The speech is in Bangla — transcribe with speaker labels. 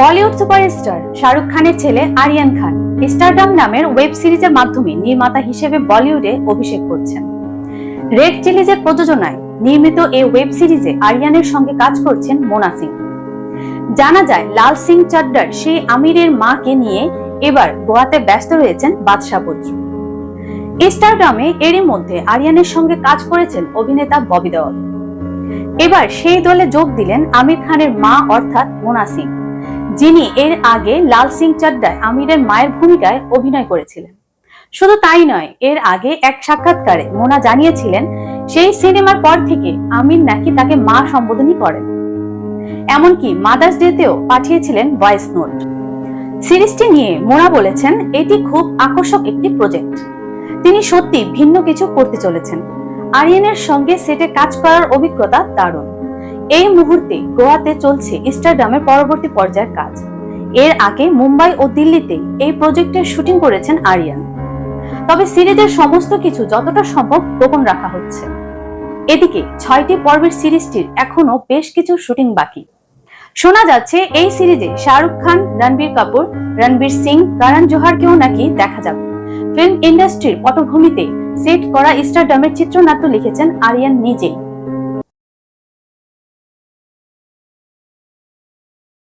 Speaker 1: বলিউড সুপারস্টার শাহরুখ খানের ছেলে আরিয়ান খান স্টারডাম নামের ওয়েব সিরিজের মাধ্যমে নির্মাতা হিসেবে বলিউডে অভিষেক করছেন। রেড চিলিজের প্রযোজনায় নির্মিত এই ওয়েব সিরিজে আরিয়ানের সঙ্গে কাজ করছেন মোনা সিং। জানা যায়, লাল সিং চাড্ডার সেই আমিরের মাকে নিয়ে এবার গোয়াতে ব্যস্ত রয়েছেন বাদশাহ পুত্র ইনস্টাগ্রামে এরই মধ্যে আরিয়ানের সঙ্গে কাজ করেছেন অভিনেতা ববি দেওয়াল এবার সেই দলে যোগ দিলেন আমির খানের মা অর্থাৎ মোনা সিং। যিনি এর আগে লাল সিং চাড্ডায়, আমিরের মায়ের ভূমিকায় অভিনয় করেছিলেন। শুধু তাই নয়, এর আগে এক সাক্ষাৎকারে মোনা জানিয়েছিলেন, সেই সিনেমার পর থেকে আমির নাকি তাকে মা সম্বোধনই করেন। এমনকি মাদার্স ডেতেও পাঠিয়েছিলেন ভয়েস নোট। সিরিজটি নিয়ে মোনা বলেছেন, এটি খুব আকর্ষক একটি প্রজেক্ট। তিনি সত্যি ভিন্ন কিছু করতে চলেছেন। আরিয়ানের সঙ্গে সেটে কাজ করার অভিজ্ঞতা দারুণ। এই মুহূর্তে গোয়াতে চলছে ইস্টারডামের পরবর্তী পর্যায়ের কাজ। এর আগে মুম্বাই ও দিল্লিতে এই প্রজেক্টের শুটিং করেছেন আরিয়ান। তবে সিরিজের সমস্ত কিছু যতটা সম্ভব গোপন রাখা হচ্ছে। এদিকে ছয়টি পর্বের সিরিজটির এখনও বেশ কিছু শুটিং বাকি। শোনা যাচ্ছে এই সিরিজে শাহরুখ খান, রণবীর কাপুর, রণবীর সিং, কারণ জোহারকেও নাকি দেখা যাবে। ফিল্ম ইন্ডাস্ট্রির পটভূমিতে সেট করা স্টারডামের চিত্রনাট্য লিখেছেন আরিয়ান নিজেই।